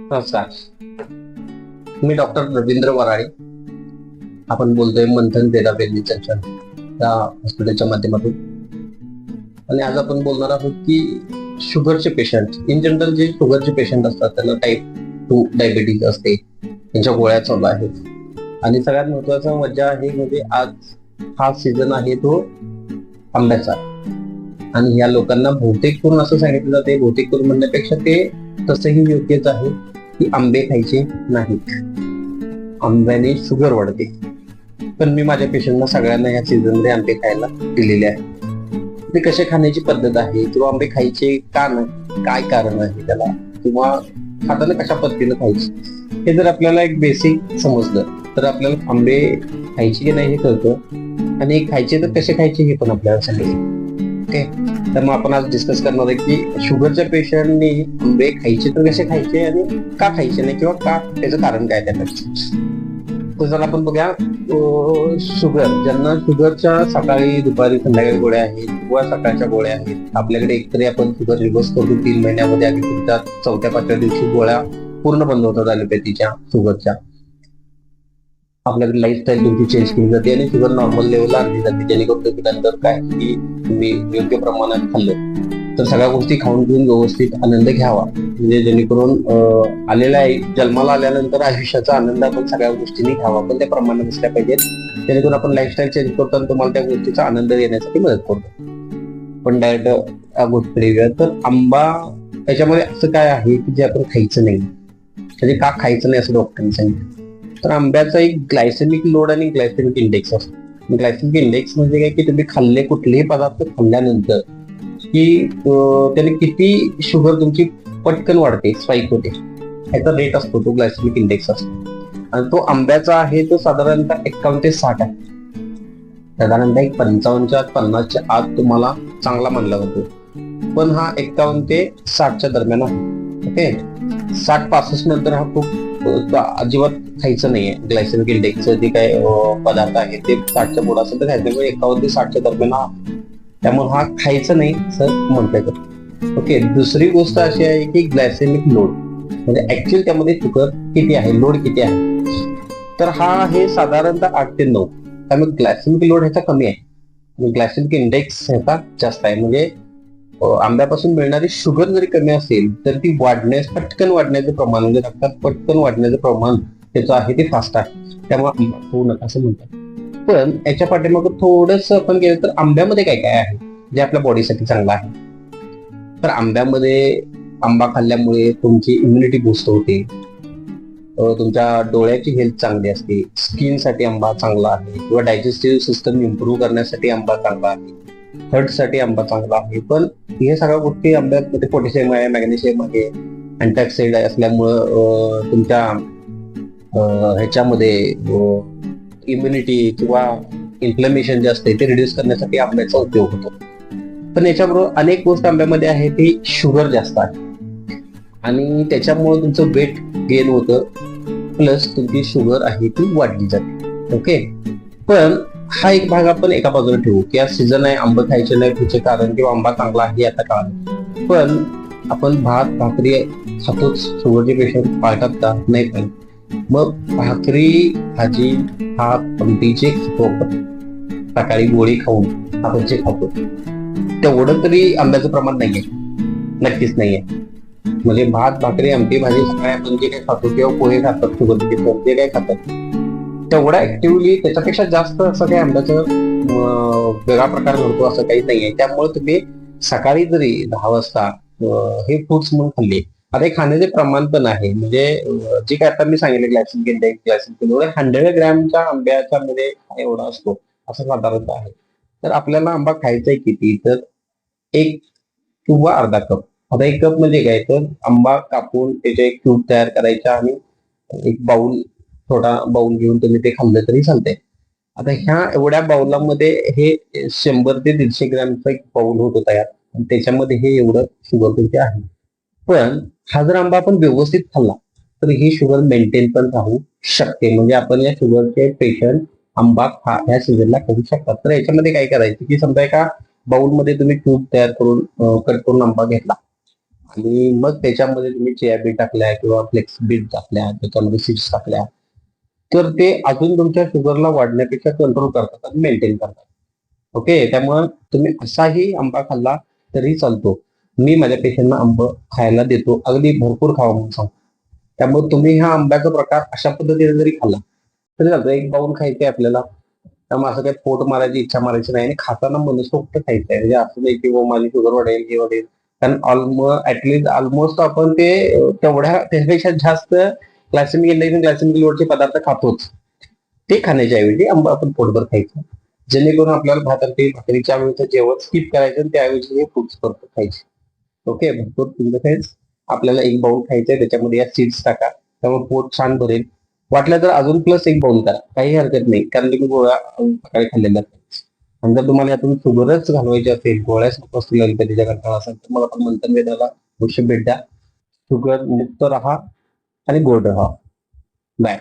नमस्कार. मी डॉक्टर रवींद्र वराळे. आपण बोलतोय मंथन थेरापी सेक्शन या हॉस्पिटलच्या माध्यमातून. आणि आज आपण बोलणार आहोत की शुगरचे पेशंट. इन जनरल जे शुगरचे पेशंट असतात त्यांना टाईप टू डायबिटीज असते. त्यांच्या गोळ्या चालू आहेत. आणि सगळ्यात महत्त्वाचा मजा आहे म्हणजे आज हा सीझन आहे तो आंब्याचा. आणि या लोकांना बहुतेक करून असं सांगितलं जाते बहुतेक करून म्हणण्यापेक्षा ते तसंही योग्यच आहे की आंबे खायचे नाहीत. आंब्याने शुगर वाढते. पण मी माझ्या पेशंटना सगळ्यांना या सीझनमध्ये आंबे खायला दिलेले आहे ते कसे खाण्याची पद्धत आहे किंवा आंबे खायचे का नाही काय कारण आहे त्याला किंवा खाताना कशा पद्धतीनं खायचे हे जर आपल्याला एक बेसिक समजलं तर आपल्याला आंबे खायचे की नाही हे कळतं. आणि खायचे तर कसे खायचे हे पण आपल्याला सांगितलं ओके तर मग आपण आज डिस्कस करणार आहे की शुगरच्या पेशंटनी आंबे खायचे तर कसे खायचे आणि का खायचे नाही किंवा का त्याचं कारण काय त्याचं तर जर आपण बघूया. शुगर ज्यांना शुगरच्या सकाळी दुपारी संध्याकाळी गोळ्या आहेत किंवा सकाळच्या गोळ्या आहेत आपल्याकडे एकतरी आपण शुगर रिव्हर्स करतो तीन महिन्यामध्ये आणि तुमच्या चौथ्या पाचव्या दिवशी गोळ्या पूर्ण बंद होतात ॲलोपॅथीच्या शुगरच्या आपल्याकडे लाईफस्टाईल तुमची चेंज केली जाते आणि शुगर नॉर्मल लेवलला आणली जाते. जेणेकरून त्याच्यानंतर काय की तुम्ही योग्य प्रमाणात खाल्लं. तर सगळ्या गोष्टी खाऊन घेऊन व्यवस्थित आनंद घ्यावा. म्हणजे जेणेकरून आलेला आहे जन्माला आल्यानंतर आयुष्याचा आनंद आपण सगळ्या गोष्टींनी घ्यावा. पण त्या प्रमाणात नसल्या पाहिजेत. जेणेकरून आपण लाईफस्टाईल चेंज करतो आणि तुम्हाला त्या गोष्टीचा आनंद येण्यासाठी मदत करतो. पण डायरेक्ट या तर आंबा याच्यामध्ये असं काय आहे की जे आपण खायचं नाही. म्हणजे का खायचं नाही असं डॉक्टरांनी सांगितलं? तर आंब्याचा एक ग्लायसेमिक लोड आणि ग्लायसेमिक इंडेक्स असतो. ग्लायसेमिक इंडेक्स म्हणजे काय की तुम्ही खाल्ले कुठलेही पदार्थ खाल्ल्यानंतर की त्याने किती शुगर तुमची पटकन वाढते स्पाईक होते. ह्याचा रेट असतो तो ग्लायसेमिक इंडेक्स असतो. आणि तो आंब्याचा आहे तो साधारणतः एक्कावन्न ते साठ आहे. साधारणतः एक पंचावन्नच्या पन्नासच्या आत तुम्हाला चांगला मानला जातो. पण हा एक्कावन्न ते साठच्या दरम्यान आहे. ओके? साठ पासष्ट नंतर हा खूप अजिबात खायचं नाहीये. ग्लायसेमिक इंडेक्सचं जे काय पदार्थ आहे ते साठच्या पुढे असेल तर खायचं. म्हणजे एकावन्न ते साठच्या दरम्यान हा त्यामुळे हा खायचं नाही सर म्हटलं तर ओके दुसरी गोष्ट अशी आहे की ग्लायसेमिक लोड म्हणजे ऍक्च्युअल त्यामध्ये तुकर किती आहे लोड किती आहे? तर हा आहे साधारणतः आठ ते नऊ. त्यामुळे ग्लायसेमिक लोड ह्याचा कमी आहे. ग्लायसेमिक इंडेक्स ह्याचा जास्त आहे. म्हणजे आंब्यापासून मिळणारी शुगर जरी कमी असेल तर ती वाढण्यास पटकन वाढण्याचं प्रमाण म्हणजे रक्तात पटकन वाढण्याचं प्रमाण त्याचं आहे ते फास्ट आहे. त्यामुळे आंबा होऊ नका असं म्हणतात. पण याच्या पाठीमाग थोडस आपण गेलं तर आंब्यामध्ये काय काय आहे जे आपल्या बॉडीसाठी चांगलं आहे? तर आंब्यामध्ये आंबा खाल्ल्यामुळे तुमची इम्युनिटी बूस्ट होते. तुमच्या डोळ्याची हेल्थ चांगली असते. स्किनसाठी आंबा चांगला आहे. किंवा डायजेस्टिव्ह सिस्टम इम्प्रूव्ह करण्यासाठी आंबा चांगला आहे. हर्टसाठी आंबा चांगला आहे. पण हे सगळ्या गोष्टी आंब्यामध्ये पोटॅशियम आहे मॅग्नेशियम आहे अँटॉक्साइड असल्यामुळं तुमच्या ह्याच्यामध्ये इम्युनिटी किंवा इन्फ्लमेशन जे असते ते रिड्यूस करण्यासाठी आंब्याचा उपयोग होतो. पण याच्याबरोबर अनेक गोष्ट आंब्यामध्ये आहे ती शुगर जास्त आहे. आणि त्याच्यामुळे तुमचं वेट गेन होतं प्लस तुमची शुगर आहे ती वाढली जाते. ओके पण हा एक भाग आपण एका बाजूला ठेवू की आज सीझन आहे आंबा खायचे नाही पुढचे कारण किंवा आंबा चांगला आहे आता काळ पण आपण भात भाकरी खातोच. शुगरचे पेशंट पाळतात का? नाही पण मग भाकरी भाजी भात आमटीचे खातो आपण. सकाळी गोळी खाऊन आपण जे खातो. तेवढं तरी आंब्याचं प्रमाण नाहीये. नक्कीच नाहीये. म्हणजे भात भाकरी आमटी भाजी सकाळी आपण जे काही खातो किंवा पोहे खातात शुगरचे पेशंट जे काही खातात तेवढा ऍक्टिव्हली त्याच्यापेक्षा जास्त असं काही आंब्याचं वेगळा प्रकार घडतो असं काही नाहीये. त्यामुळे तुम्ही सकाळी जरी दहा वाजता हे फ्रुट्स म्हणून खाल्ले आता हे खाण्याचे प्रमाण पण आहे. म्हणजे जे काय आता मी सांगितलं glycine index glycine kilo hundred ग्रॅमच्या आंब्याच्या मध्ये एवढा असतो असं साधारणतः आहे. तर आपल्याला आंबा खायचा आहे किती? तर एक किंवा अर्धा कप. आता एक कप म्हणजे काय? तर आंबा कापून त्याचे एक क्यूब तयार करायचा आणि एक बाउल थोडा बाउल घेऊन तुम्ही ते खाल्लं तरी चालतंय. आता ह्या एवढ्या बाउलामध्ये हे शंभर ते दीडशे ग्रॅमचा एक बाउल होतो तयार. त्याच्यामध्ये हे एवढं शुगर तुमचे आहे. पण हा जर आंबा आपण व्यवस्थित खाल्ला तर ही शुगर मेंटेन पण राहू शकते. म्हणजे आपण या शुगरचे पेशंट आंबा खा ह्या सीझनला खाऊ शकतात. तर याच्यामध्ये काय करायचं की समजा एका बाउलमध्ये तुम्ही क्यूब तयार करून कट करून आंबा घेतला. आणि मग त्याच्यामध्ये तुम्ही चिया बीट टाकल्या किंवा फ्लेक्स बीट टाकल्या त्याच्यामध्ये सीड्स टाकल्या. तर ते अजून तुमच्या शुगरला वाढण्यापेक्षा कंट्रोल करतात आणि मेंटेन करतात. ओके त्यामुळे तुम्ही असाही आंबा खाल्ला तरी चालतो. मी माझ्या पेशंटना आंब खायला देतो. अगदी भरपूर खावा म्हणून सांगतो. त्यामुळे तुम्ही हा आंब्याचा प्रकार अशा पद्धतीने जरी खाल्ला तरी चालतं. एक बाऊल खायचंय आपल्याला. त्यामुळे असं काही पोट मारायची इच्छा मारायची नाही आणि खाताना मनसोक्त खायचं आहे म्हणजे असं नाही की हो, माझी शुगर वाढेल हे वाढेल. कारण ऑलमो ऍटलिस्ट ऑलमोस्ट आपण ते तेवढ्या त्यापेक्षा जास्त ग्लायसेमिक इंडेक्स आणि ग्लायसेमिक लोडचे पदार्थ खातोच. ते खाण्याच्या ऐवजी आंबा आपण पोटभर खायचं. जेणेकरून आपल्याला भात भाकरीच्या वेळेचं जेवण स्किप करायचं आणि त्याऐवजी हे फूड्स परत खायचे. ओके भरपूर तुमचं खायच आपल्याला एक बाउल खायचंय त्याच्यामध्ये या सीड्स टाका. त्यामुळे पोट छान भरेल. वाटलं तर अजून प्लस एक बाउल करा. काही हरकत नाही. कारण तुम्ही गोळ्या सकाळी खाल्लेल्या आणि जर तुम्हाला यातून शुगरच घालवायची असेल गोळ्याच नको असतील असेल तर मला पण मंथन वेदाला अवश्य भेट द्या. शुगर मुक्त राहा. आणि गोड राहा बाय.